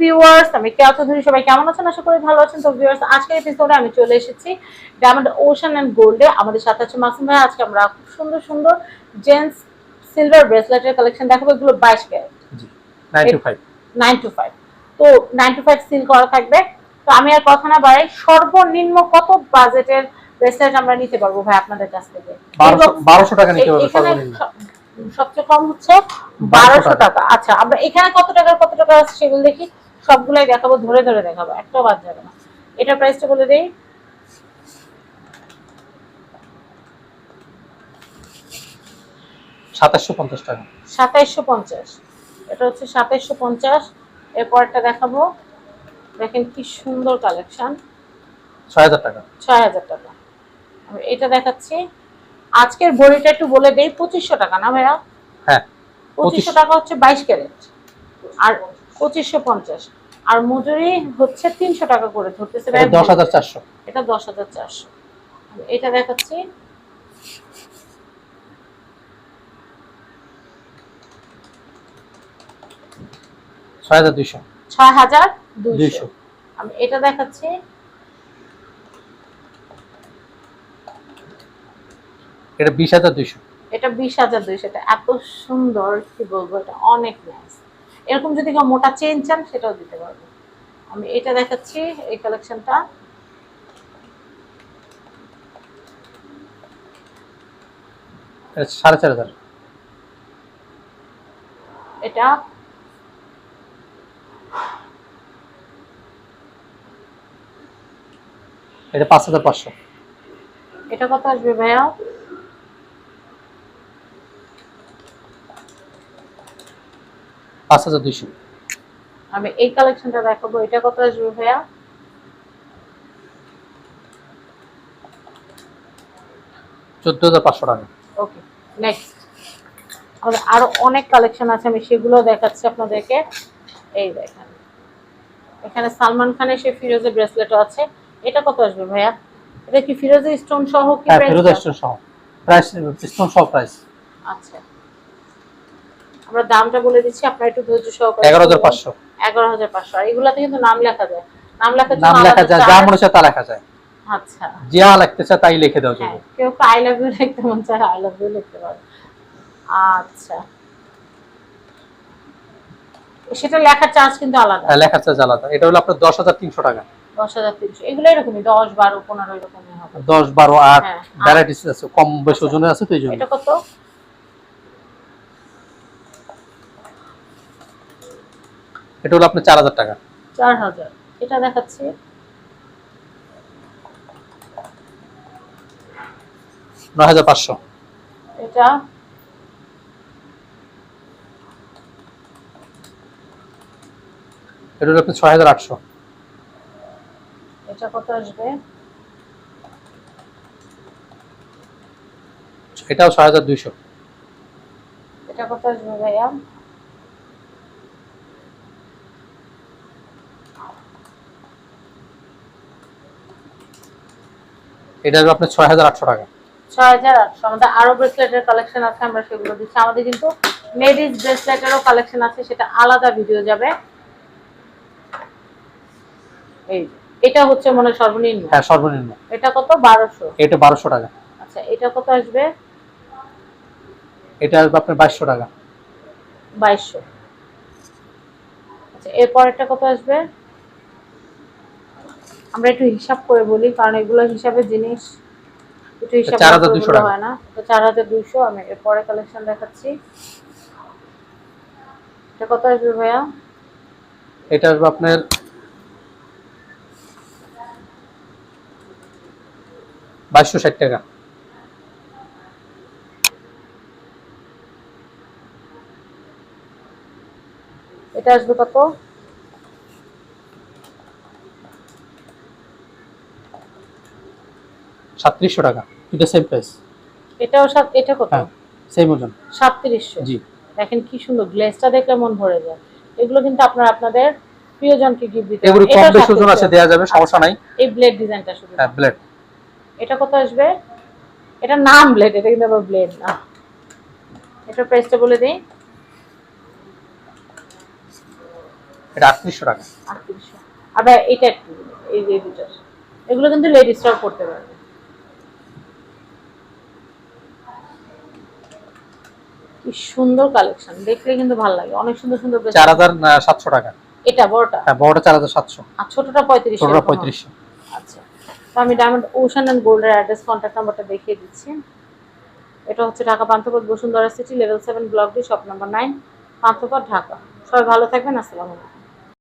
Viewers আমি কেয়া চৌধুরী সবাই কেমন আছেন? আশা করি ভালো আছেন। তো ভিউয়ার্স আজকের এপিসোডে আমি চলে এসেছি ডায়মন্ড ওশান অ্যান্ড গোল্ডে আমাদের সাথে আছে মাসুম ভাই। আজকে আমরা খুব সুন্দর সুন্দর জেন্টস সিলভার ব্রেসলেটের কালেকশন দেখাবো। এগুলো বাইশ ক্যারেট। নাইন টু ফাইভ তো নাইন টু ফাইভ সিল করা থাকবে। তো আমি আর কথা না বাড়াই সর্বনিম্ন কত বাজেটের ব্রেসলেট আমরা নিতে পারব ভাই আপনাদের কাছ থেকে? বারোশো টাকা নিতে সব- সবচেয়ে কম হচ্ছে বারোশো টাকা। টাকা। আচ্ছা আমরা এখানে কত টাকার কত টাকা আছে সেগুলো দেখি। সবগুলাই দেখাবো ধরে ধরে দেখাবো একটাও বাদ যাবে না। এটার প্রাইসটা বলে দেই। সাতাশশো পঞ্চাশ টাকা। সাতাইশশো পঞ্চাশ। এটা হচ্ছে সাতাইশশো পঞ্চাশ। এরপরটা দেখাবো। দেখেন কি সুন্দর কালেকশন ছয় হাজার টাকা। ছয় হাজার টাকা। এটা দেখাচ্ছি। আজকের বড়িটা একটু বলে দেই পঁচিশশো টাকা না ভাইয়া? হ্যাঁ পঁচিশশো টাকা হচ্ছে বাইশ ক্যারেট। আর পঁচিশশো পঞ্চাশ। আর মজুরি হচ্ছে তিনশো টাকা করে ধরতেছে দশ হাজার চারশো। এটা দশ হাজার চারশো। এটা দেখাচ্ছি। ছয় হাজার দুইশো। ছয় হাজার দুইশো। আমি এটা দেখাচ্ছি। এটা বিশ হাজার দুইশো। এটা বিশ হাজার দুইশো। এটা এত সুন্দর কি বলব এটা অনেক নাইস এরকম যদি কেউ মোটা চেন চান সেটাও দিতে পারব। আমি এটা দেখাচ্ছি এই কালেকশনটা এটা সাড়ে চার হাজার। এটা এটা পাঁচ হাজার পাঁচশো। এটা কত আসবে ভাইয়া? পাঁচ হাজার দুইশো। আমি এই কালেকশনটা দেখাবো। এটা কত আসবে ভাইয়া? চোদ্দ হাজার পাঁচশো টাকা। ওকে নেক্সট আরও অনেক কালেকশন আছে আমি সেগুলো দেখাচ্ছি আপনাদেরকে। এই দেখেন। এখানে সালমান খানের সেই ফিরোজের ব্রেসলেটও আছে। এটা কত আসবে ভাইয়া? এটা কি ফিরোজের স্টোন সহ কি হ্যাঁ price স্টোন সহ। প্রাইস স্টোন সহ প্রাইস আচ্ছা। আমরা দামটা বলে দিচ্ছি আপনারা একটু ধৈর্য সহকারে এগারো হাজার পাঁচশো। এগারো হাজার পাঁচশো। আর এগুলাতে কিন্তু নাম লেখা যায়। নাম জন্য নাম লেখা যায় যা মনে চায় তা লেখা যায়। আচ্ছা। যা লিখতে চায় তাই লিখে দেওয়া হ্যাঁ যাবে কেউ আই লাভ ইউ লিখতে মন চায় আই লাভ ইউ লিখতে পারে। আচ্ছা। সেটা লেখার চার্জ কিন্তু আলাদা। হ্যাঁ লেখার চার্জ আলাদা। এটা হলো আপনার দশ হাজার তিনশো টাকা। দশ হাজার তিনশো। এগুলো এরকমই দশ বারো পনেরো এরকমই হবে। দশ বারো আট হ্যাঁ, আট। ভ্যারাইটিস আছে কম বেশি ওজনে আছে তো এই জন্য। এটা কত? এটা হলো আপনার চার হাজার টাকা। চার হাজার। এটা দেখাচ্ছি। নয় হাজার পাঁচশো। এটা। এটা হলো আপনার ছয় হাজার আটশো। এটা কত আসবে? এটাও ছয় হাজার দুইশো। এটা কত আসবে ভাইয়া? এটা হলো আপনার ছয় হাজার আটশো টাকা। ছয় হাজার আটশো। আমাদের আরও ব্রেসলেটের কালেকশন আছে আমরা সেগুলো দিচ্ছি। আমাদের কিন্তু লেডিস ব্রেসলেটেরও কালেকশন আছে সেটা আলাদা ভিডিও যাবে। এই এটা হচ্ছে মনে সর্বনিম্ন। হ্যাঁ সর্বনিম্ন। এটা কত? বারোশো। এটা বারোশো টাকা। আচ্ছা এটা কত আসবে? এটা আসবে আপনার বাইশশো টাকা। বাইশশো। আচ্ছা এরপরেরটা কত আসবে? আমরা একটু হিসাব করে বলি কারণ এগুলো হিসাবে জিনিস একটু হিসাব করে হয় না। তো চার হাজার দুইশো আমি এরপরে কালেকশন দেখাচ্ছি। এটা কত আসবে ভাইয়া? এটা আসবে আপনার বাইশশো ষাট টাকা। এটা আসবে কত? সাতত্রিশশো টাকা। এটা সেম প্রাইস এটাও এটা কত? হ্যাঁ সেম ওজন। সাতত্রিশশো। জি। দেখেন কি সুন্দর গ্লেসটা দেখলে মন ভরে যায়। এগুলো কিন্তু আপনারা আপনাদের প্রিয়জনকে গিফট দিতে এগুলো কম বেশি ওজন আছে 3700 দেওয়া যাবে সমস্যা নাই। এই ব্লেড ডিজাইনটা শুধু। হ্যাঁ ব্লেড এটা কত আসবে? এটা নাম ব্লেড এটা কিন্তু আবার ব্লেড না। এটা প্রাইসটা বলে দিই। এটা আটত্রিশশো টাকা। আটত্রিশশো। আবার এটা একটু এই যে এগুলো কিন্তু লেডিসরাও করতে পারবে। কি সুন্দর কালেকশন দেখলে কিন্তু ভালো লাগে। অনেক সুন্দর সুন্দর bracelet। চার হাজার সাতশো টাকা। এটা বড়টা? হ্যাঁ বড়টা চার হাজার সাতশো। আর ছোটটা পঁয়ত্রিশ ছোটটা পঁয়ত্রিশশো। আচ্ছা। তো আমি ডায়মন্ড ওশান অ্যান্ড গোল্ডের অ্যাড্রেস কন্ট্যাক্ট নাম্বারটা দেখিয়ে দিচ্ছি। এটা হচ্ছে Dhaka Panthapath Bashundhara city level seven block D shop number nine Panthapath Dhaka. সবাই ভালো থাকবেন আসসালামু আলাইকুম।